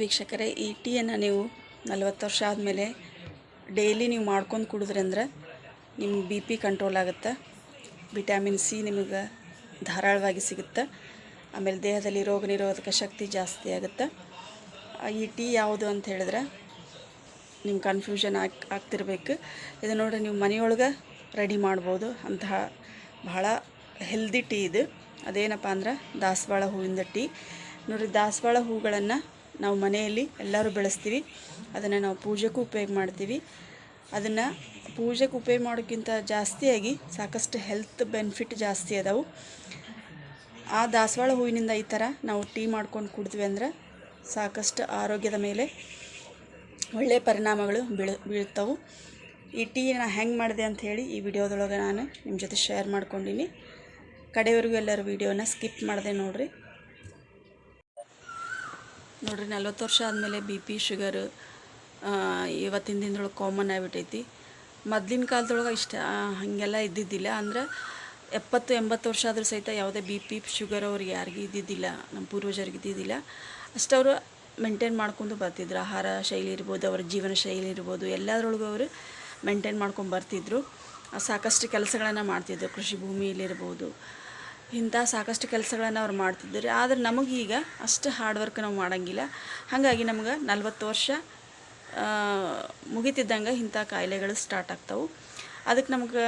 ವೀಕ್ಷಕರೇ, ಈ ಟೀಯನ್ನು ನೀವು ನಲ್ವತ್ತು ವರ್ಷ ಆದಮೇಲೆ ಡೈಲಿ ನೀವು ಮಾಡ್ಕೊಂಡು ಕುಡಿದ್ರಂದ್ರೆ ನಿಮ್ಮ ಬಿ ಪಿ ಕಂಟ್ರೋಲ್ ಆಗುತ್ತೆ. ವಿಟಮಿನ್ ಸಿ ನಿಮಗೆ ಧಾರಾಳವಾಗಿ ಸಿಗುತ್ತೆ. ಆಮೇಲೆ ದೇಹದಲ್ಲಿ ರೋಗ ನಿರೋಧಕ ಶಕ್ತಿ ಜಾಸ್ತಿ ಆಗುತ್ತೆ. ಈ ಟೀ ಯಾವುದು ಅಂತ ಹೇಳಿದ್ರೆ ನಿಮ್ಮ ಕನ್ಫ್ಯೂಷನ್ ಆಗಿ, ಆಗ್ತಿರ್ಬೇಕು. ಇದು ನೋಡ್ರಿ, ನೀವು ಮನೆಯೊಳಗೆ ರೆಡಿ ಮಾಡ್ಬೋದು. ಅಂತಹ ಬಹಳ ಹೆಲ್ದಿ ಟೀ ಇದು. ಅದೇನಪ್ಪ ಅಂದ್ರೆ ದಾಸವಾಳ ಹೂವಿಂದ ಟೀ. ನೋಡಿರಿ, ದಾಸವಾಳ ಹೂಗಳನ್ನು ನಾವು ಮನೆಯಲ್ಲಿ ಎಲ್ಲರೂ ಬೆಳೆಸ್ತೀವಿ. ಅದನ್ನು ನಾವು ಪೂಜೆಗೂ ಉಪಯೋಗ ಮಾಡ್ತೀವಿ. ಅದನ್ನು ಪೂಜೆಗೆ ಉಪಯೋಗ ಮಾಡೋಕ್ಕಿಂತ ಜಾಸ್ತಿಯಾಗಿ ಸಾಕಷ್ಟು ಹೆಲ್ತ್ ಬೆನಿಫಿಟ್ ಜಾಸ್ತಿ ಅದಾವು. ಆ ದಾಸವಾಳ ಹೂವಿನಿಂದ ಈ ಥರ ನಾವು ಟೀ ಮಾಡ್ಕೊಂಡು ಕುಡಿದ್ವಿ ಅಂದ್ರೆ ಸಾಕಷ್ಟು ಆರೋಗ್ಯದ ಮೇಲೆ ಒಳ್ಳೆಯ ಪರಿಣಾಮಗಳು ಬೀಳ, ಬೀಳ್ತವೆ. ಈ ಟೀ ನಾನು ಹೆಂಗೆ ಮಾಡಿದೆ ಅಂತ ಹೇಳಿ ಈ ವಿಡಿಯೋದೊಳಗೆ ನಾನು ನಿಮ್ಮ ಜೊತೆ ಶೇರ್ ಮಾಡ್ಕೊಂಡೀನಿ. ಕಡೆಯವರೆಗೂ ಎಲ್ಲರೂ ವಿಡಿಯೋನ ಸ್ಕಿಪ್ ಮಾಡಿದೆ ನೋಡಿರಿ. ನೋಡ್ರಿ, ನಲ್ವತ್ತು ವರ್ಷ ಆದಮೇಲೆ ಬಿ ಪಿ ಶುಗರ್ ಇವತ್ತಿನ ದಿನದೊಳಗೆ ಕಾಮನ್ ಆಗಿಬಿಟ್ಟೈತಿ ಮೊದ್ಲಿನ ಕಾಲದೊಳಗೆ ಇಷ್ಟ ಹಾಗೆಲ್ಲ ಇದ್ದಿದ್ದಿಲ್ಲ. ಅಂದ್ರೆ ಎಪ್ಪತ್ತು, ಎಂಬತ್ತು ವರ್ಷ ಆದರೂ ಸಹಿತ ಯಾವುದೇ ಬಿ ಪಿ ಶುಗರ್ ಅವ್ರಿಗೆ ಯಾರಿಗೂ ಇದ್ದಿದ್ದಿಲ್ಲ ನಮ್ಮ ಪೂರ್ವಜರಿಗೆ ಇದ್ದಿದ್ದಿಲ್ಲ. ಅಷ್ಟವರು ಮೇಂಟೈನ್ ಮಾಡ್ಕೊಂಡು ಬರ್ತಿದ್ರು. ಆಹಾರ ಶೈಲಿ ಇರ್ಬೋದು, ಅವರ ಜೀವನ ಶೈಲಿ ಇರ್ಬೋದು, ಎಲ್ಲದರೊಳಗೂ ಅವರು ಮೇಂಟೈನ್ ಮಾಡ್ಕೊಂಡು ಬರ್ತಿದ್ರು. ಸಾಕಷ್ಟು ಕೆಲಸಗಳನ್ನು ಮಾಡ್ತಿದ್ರು. ಕೃಷಿ ಭೂಮಿಯಲ್ಲಿರ್ಬೋದು ಇಂಥ ಸಾಕಷ್ಟು ಕೆಲಸಗಳನ್ನು ಅವ್ರು ಮಾಡ್ತಿದ್ದಾರೆ. ಆದರೆ ನಮಗೀಗ ಅಷ್ಟು ಹಾರ್ಡ್ ವರ್ಕ್ ನಾವು ಮಾಡೋಂಗಿಲ್ಲ. ಹಾಗಾಗಿ ನಮ್ಗೆ ನಲ್ವತ್ತು ವರ್ಷ ಮುಗಿತಿದ್ದಂಗೆ ಇಂಥ ಕಾಯಿಲೆಗಳು ಸ್ಟಾರ್ಟ್ ಆಗ್ತಾವೆ. ಅದಕ್ಕೆ ನಮ್ಗೆ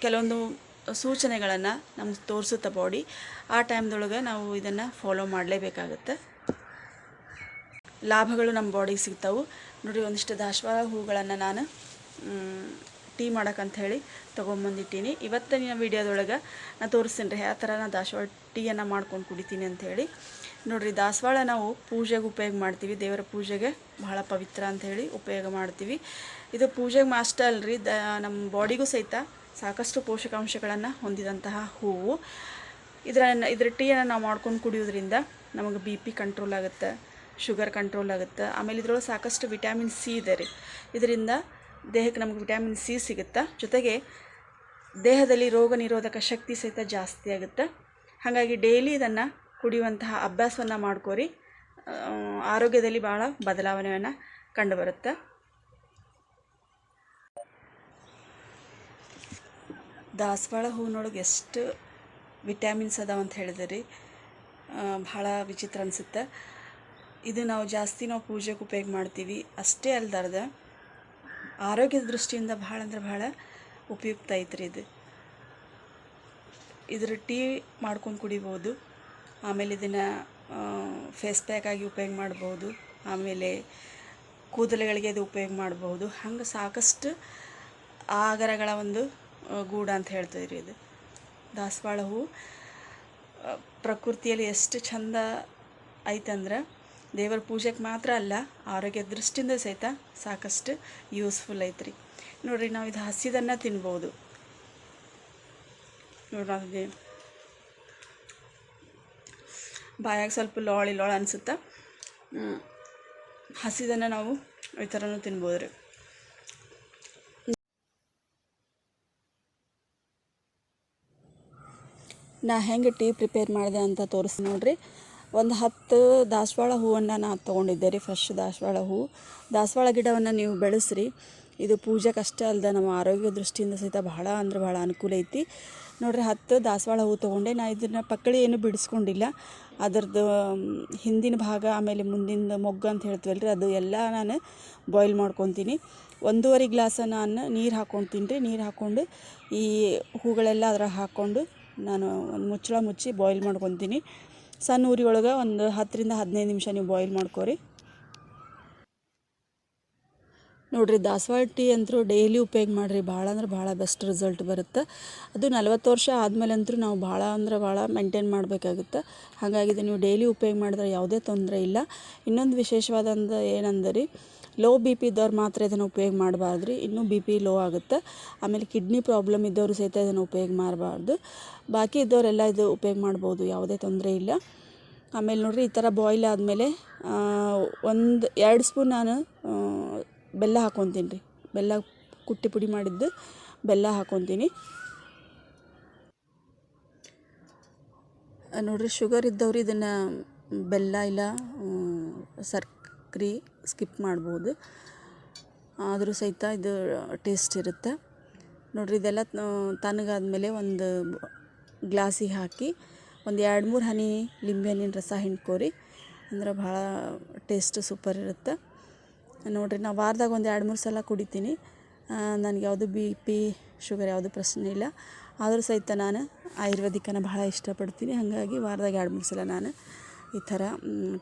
ಕೆಲವೊಂದು ಸೂಚನೆಗಳನ್ನು ನಮ್ಗೆ ತೋರಿಸುತ್ತೆ ಬಾಡಿ ಆ ಟೈಮ್ದೊಳಗೆ ನಾವು ಇದನ್ನು ಫಾಲೋ ಮಾಡಲೇಬೇಕಾಗತ್ತೆ. ಲಾಭಗಳು ನಮ್ಮ ಬಾಡಿಗೆ ಸಿಗ್ತಾವೆ. ನೋಡಿ, ಒಂದಿಷ್ಟು ದಾಸವಾಳ ಹೂಗಳನ್ನು ನಾನು ಟೀ ಮಾಡೋಕ್ಕಂತ ಹೇಳಿ ತೊಗೊಂಬಂದಿಟ್ಟೀನಿ. ಇವತ್ತಿನ ವಿಡಿಯೋದೊಳಗೆ ನಾನು ತೋರಿಸ್ತೀನಿ ರೀ, ಯಾವ ಥರ ನಾನು ದಾಸವಾಳ ಟೀಯನ್ನು ಮಾಡ್ಕೊಂಡು ಕುಡಿತೀನಿ ಅಂಥೇಳಿ ನೋಡಿರಿ, ದಾಸವಾಳ ನಾವು ಪೂಜೆಗೆ ಉಪಯೋಗ ಮಾಡ್ತೀವಿ. ದೇವರ ಪೂಜೆಗೆ ಬಹಳ ಪವಿತ್ರ ಅಂಥೇಳಿ ಉಪಯೋಗ ಮಾಡ್ತೀವಿ. ಇದು ಪೂಜೆಗೆ ಮಾಸ್ಟರ್ ಅಲ್ರಿ, ದ, ನಮ್ಮ ಬಾಡಿಗೂ ಸಹಿತ ಸಾಕಷ್ಟು ಪೋಷಕಾಂಶಗಳನ್ನು ಹೊಂದಿದಂತಹ ಹೂವು. ಇದರ ಇದರ ಟೀಯನ್ನು ನಾವು ಮಾಡ್ಕೊಂಡು ಕುಡಿಯೋದ್ರಿಂದ ನಮಗೆ ಬಿ ಪಿ ಕಂಟ್ರೋಲ್ ಆಗುತ್ತೆ, ಶುಗರ್ ಕಂಟ್ರೋಲ್ ಆಗುತ್ತೆ. ಆಮೇಲೆ ಇದರೊಳಗೆ ಸಾಕಷ್ಟು ವಿಟಮಿನ್ ಸಿ ಇದೆ ರೀ. ಇದರಿಂದ ದೇಹಕ್ಕೆ ನಮಗೆ ವಿಟಮಿನ್ ಸಿ ಸಿಗುತ್ತೆ? ಜೊತೆಗೆ ದೇಹದಲ್ಲಿ ರೋಗ ನಿರೋಧಕ ಶಕ್ತಿ ಸಹಿತ ಜಾಸ್ತಿ ಆಗುತ್ತೆ. ಹಾಗಾಗಿ ಡೈಲಿ ಇದನ್ನು ಕುಡಿಯುವಂತಹ ಅಭ್ಯಾಸವನ್ನು ಮಾಡ್ಕೋರಿ. ಆರೋಗ್ಯದಲ್ಲಿ ಭಾಳ ಬದಲಾವಣೆಯನ್ನು ಕಂಡುಬರುತ್ತೆ. ದಾಸವಾಳ ಹೂವಿನೊಳಗೆ ಎಷ್ಟು ವಿಟ್ಯಾಮಿನ್ಸ್ ಅದಾವ ಅಂತ ರೀ ಭಾಳ ವಿಚಿತ್ರ ಅನಿಸುತ್ತೆ. ಇದು ನಾವು ಜಾಸ್ತಿ ನಾವು ಪೂಜೆಗೆ ಉಪಯೋಗ ಮಾಡ್ತೀವಿ. ಅಷ್ಟೇ ಅಲ್ದಾರ್ದ ಆರೋಗ್ಯದ ದೃಷ್ಟಿಯಿಂದ ಭಾಳ ಅಂದ್ರೆ ಭಾಳ ಉಪಯುಕ್ತ ಐತ್ರಿ ಇದು. ಇದ್ರ ಟೀ ಮಾಡ್ಕೊಂಡು ಕುಡಿಬೋದು, ಆಮೇಲೆ ಇದನ್ನು ಫೇಸ್ ಪ್ಯಾಕ್ ಆಗಿ ಉಪಯೋಗ ಮಾಡ್ಬೋದು, ಆಮೇಲೆ ಕೂದಲುಗಳಿಗೆ ಇದು ಉಪಯೋಗ ಮಾಡ್ಬೋದು. ಹಂಗೆ ಸಾಕಷ್ಟು ಆಗರಗಳ ಒಂದು ಗೂಡ ಅಂತ ಹೇಳ್ತೀವಿ ರೀ ಇದು. ದಾಸವಾಳ ಹೂ ಪ್ರಕೃತಿಯಲ್ಲಿ ಎಷ್ಟು ಚಂದ ಐತಂದ್ರೆ ದೇವರ ಪೂಜೆಗೆ ಮಾತ್ರ ಅಲ್ಲ, ಆರೋಗ್ಯ ದೃಷ್ಟಿಯಿಂದ ಸಹಿತ ಸಾಕಷ್ಟು ಯೂಸ್ಫುಲ್ ಐತ್ರಿ. ನೋಡ್ರಿ, ನಾವು ಇದು ಹಸಿದನ್ನು ತಿನ್ಬೋದು. ಬಾಯಾಗಿ ಬಾಯಾಗ ಸ್ವಲ್ಪ ಲೋಳಿ ಲೋಳ ಅನಿಸುತ್ತಾ? ಹಸಿದನ್ನು ನಾವು ಈ ಥರನೂ ತಿನ್ಬೋದು ರೀ ನಾ ಹೆಂಗೆ ಟೀ ಪ್ರಿಪೇರ್ ಮಾಡಿದೆ ಅಂತ ತೋರಿಸಿ ನೋಡ್ರಿ. ಒಂದು ಹತ್ತು ದಾಸವಾಳ ಹೂವನ್ನು ನಾನು ತೊಗೊಂಡಿದ್ದೆ ರೀ ಫ್ರೆಶ್ ದಾಸವಾಳ ಹೂವು ದಾಸವಾಳ ಗಿಡವನ್ನು ನೀವು ಬೆಳೆಸ್ರಿ. ಇದು ಪೂಜೆಗೆ ಅಷ್ಟೇ ಅಲ್ಲದೆ ನಮ್ಮ ಆರೋಗ್ಯ ದೃಷ್ಟಿಯಿಂದ ಸಹಿತ ಬಹಳ ಅಂದ್ರೆ ಭಾಳ ಅನುಕೂಲ ಐತಿ. ನೋಡ್ರಿ, ಹತ್ತು ದಾಸವಾಳ ಹೂ ತೊಗೊಂಡೆ. ನಾ ಇದನ್ನು ಪಕ್ಕಳಿ ಏನು ಬಿಡಿಸ್ಕೊಂಡಿಲ್ಲ. ಅದರದ್ದು ಹಿಂದಿನ ಭಾಗ, ಆಮೇಲೆ ಮುಂದಿನ ಮೊಗ್ಗು ಅಂತ ಹೇಳ್ತೀವಲ್ಲ ರೀ ಅದು ಎಲ್ಲ ನಾನು ಬಾಯ್ಲ್ ಮಾಡ್ಕೊತೀನಿ. ಒಂದೂವರೆ ಗ್ಲಾಸ ನಾನು ನೀರು ಹಾಕ್ಕೊತೀನಿ ರೀ. ನೀರು ಹಾಕ್ಕೊಂಡು ಈ ಹೂಗಳೆಲ್ಲ ಅದ್ರಾಗ ಹಾಕ್ಕೊಂಡು ನಾನು ಒಂದು ಮುಚ್ಚಳ ಮುಚ್ಚಿ ಬಾಯ್ಲ್ ಮಾಡ್ಕೊತೀನಿ. ಸಣ್ಣ ಉರಿ ಒಳಗೆ ಒಂದು ಹತ್ತರಿಂದ ಹದಿನೈದು ನಿಮಿಷ ನೀವು ಬಾಯ್ಲ್ ಮಾಡ್ಕೊರಿ. ನೋಡ್ರಿ, ದಾಸವಾಳ ಟೀ ಅಂತೂ ಡೈಲಿ ಉಪಯೋಗ ಮಾಡಿರಿ. ಭಾಳ ಅಂದ್ರೆ ಭಾಳ ಬೆಸ್ಟ್ ರಿಸಲ್ಟ್ ಬರುತ್ತೆ. ಅದು ನಲ್ವತ್ತು ವರ್ಷ ಆದಮೇಲೆ ಅಂತೂ ನಾವು ಭಾಳ ಅಂದ್ರೆ ಭಾಳ ಮೇಂಟೈನ್ ಮಾಡಬೇಕಾಗುತ್ತೆ. ಹಾಗಾಗಿ ನೀವು ಡೈಲಿ ಉಪಯೋಗ ಮಾಡಿದ್ರೆ ಯಾವುದೇ ತೊಂದರೆ ಇಲ್ಲ. ಇನ್ನೊಂದು ವಿಶೇಷವಾದಂದು ಏನಂದ್ರೆ ಲೋ ಬಿ ಪಿ ಇದ್ದವ್ರು ಮಾತ್ರ ಇದನ್ನು ಉಪಯೋಗ ಮಾಡಬಾರ್ದು ರೀ ಇನ್ನೂ ಬಿ ಪಿ ಲೋ ಆಗುತ್ತೆ. ಆಮೇಲೆ ಕಿಡ್ನಿ ಪ್ರಾಬ್ಲಮ್ ಇದ್ದವರು ಸಹಿತ ಇದನ್ನು ಉಪಯೋಗ ಮಾಡಬಾರ್ದು. ಬಾಕಿ ಇದ್ದವರೆಲ್ಲ ಇದು ಉಪಯೋಗ ಮಾಡ್ಬೋದು, ಯಾವುದೇ ತೊಂದರೆ ಇಲ್ಲ. ಆಮೇಲೆ ನೋಡಿರಿ, ಈ ಥರ ಬಾಯ್ಲ್ ಆದಮೇಲೆ ಒಂದು, ಎರಡು ಸ್ಪೂನ್ ನಾನು ಬೆಲ್ಲ ಹಾಕ್ಕೊತೀನಿ ರೀ. ಬೆಲ್ಲ ಕುಟ್ಟಿ ಪುಡಿ ಮಾಡಿದ್ದು ಬೆಲ್ಲ ಹಾಕೊತೀನಿ. ನೋಡಿರಿ ಶುಗರ್ ಇದ್ದವ್ರು ಇದನ್ನು ಬೆಲ್ಲ ಇಲ್ಲ ಸಕ್ರೆ ಸ್ಕಿಪ್ ಮಾಡ್ಬೋದು. ಆದರೂ ಸಹಿತ ಇದು ಟೇಸ್ಟ್ ಇರುತ್ತೆ. ನೋಡಿರಿ, ಇದೆಲ್ಲ ತಣ್ಣಗಾದ್ಮೇಲೆ ಒಂದು ಗ್ಲಾಸಿಗೆ ಹಾಕಿ ಒಂದು ಎರಡು ಮೂರು ಹನಿ, ಲಿಂಬೆ ಹಣ್ಣಿನ ರಸ ಹಿಂಡ್ಕೋರಿ. ಅಂದ್ರೆ ಭಾಳ ಟೇಸ್ಟ್ ಸೂಪರ್ ಇರುತ್ತೆ. ನೋಡಿರಿ, ನಾ ವಾರದಾಗ ಒಂದು ಎರಡು ಮೂರು ಸಲ ಕುಡಿತೀನಿ. ನನಗೆ ಯಾವುದು ಬಿ ಪಿ, ಶುಗರ್ ಯಾವುದು ಪ್ರಶ್ನೆ ಇಲ್ಲ. ಆದರೂ ಸಹಿತ ನಾನು ಆಯುರ್ವೇದಿಕನ ಭಾಳ ಇಷ್ಟಪಡ್ತೀನಿ. ಹಾಗಾಗಿ ವಾರದಾಗ ಎರಡು ಮೂರು ಸಲ ನಾನು ಈ ಥರ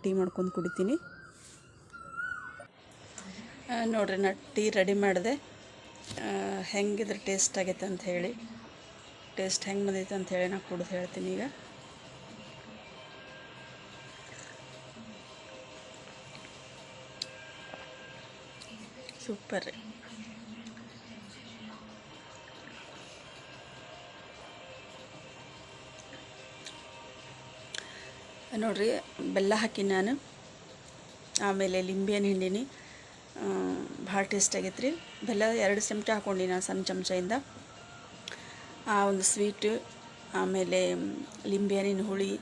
ಟೀ ಮಾಡ್ಕೊಂಡು ಕುಡಿತೀನಿ. ನೋಡಿರಿ, ನಾ ಟೀ ರೆಡಿ ಮಾಡಿದೆ. ಹೆಂಗಿದ್ರೆ ಟೇಸ್ಟ್ ಆಗೈತೆ ಅಂತ ಹೇಳಿ. ಟೇಸ್ಟ್ ಹೆಂಗೆ ಬಂದೈತೆ ಅಂತ ಹೇಳಿ ನಾ ಕುಡಿದು ಹೇಳ್ತೀನಿ ಈಗ. ಸೂಪರ್. ನೋಡಿರಿ, ಬೆಲ್ಲ ಹಾಕಿ ನಾನು. ಆಮೇಲೆ ಲಿಂಬೆಹಣ್ಣು ಹಿಂಡೀನಿ. ಭಾಳ ಟೇಸ್ಟ್ ಆಗೈತೆ ರೀ ಬೆಲ್ಲ ಎರಡು ಚಮಚ ಹಾಕ್ಕೊಂಡು ನಾನು ಸಣ್ಣ ಚಮಚದಿಂದ. ಆ, ಒಂದು ಸ್ವೀಟ್, ಆಮೇಲೆ ಲಿಂಬೆಹಣ್ಣಿನ ಹುಳಿ,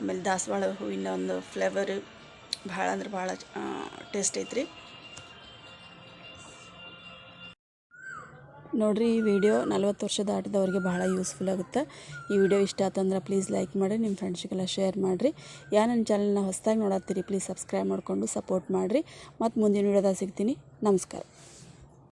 ಆಮೇಲೆ ದಾಸವಾಳ ಹೂವಿನ ಒಂದು ಫ್ಲೇವರು. ಭಾಳ ಅಂದ್ರೆ ಭಾಳ ಟೇಸ್ಟ್ ಐತ್ರಿ. ನೋಡಿರಿ, ಈ ವಿಡಿಯೋ ನಲ್ವತ್ತು ವರ್ಷ ದಾಟಿದವ್ರಿಗೆ ಬಹಳ ಯೂಸ್ಫುಲ್ ಆಗುತ್ತೆ. ಈ ವಿಡಿಯೋ ಇಷ್ಟ ಆತಂದ್ರೆ ಪ್ಲೀಸ್ ಲೈಕ್ ಮಾಡಿ ನಿಮ್ಮ ಫ್ರೆಂಡ್ಸ್ಗೆಲ್ಲ ಶೇರ್ ಮಾಡಿರಿ. ಯಾ ನನ್ನ ಚಾನಲ್ನ ಹೊಸದಾಗಿ ನೋಡತ್ತೀರಿ ಪ್ಲೀಸ್ ಸಬ್ಸ್ಕ್ರೈಬ್ ಮಾಡಿಕೊಂಡು ಸಪೋರ್ಟ್ ಮಾಡಿರಿ. ಮತ್ತು ಮುಂದಿನ ವಿಡಿಯೋದಾಗ ಸಿಗ್ತೀನಿ. ನಮಸ್ಕಾರ.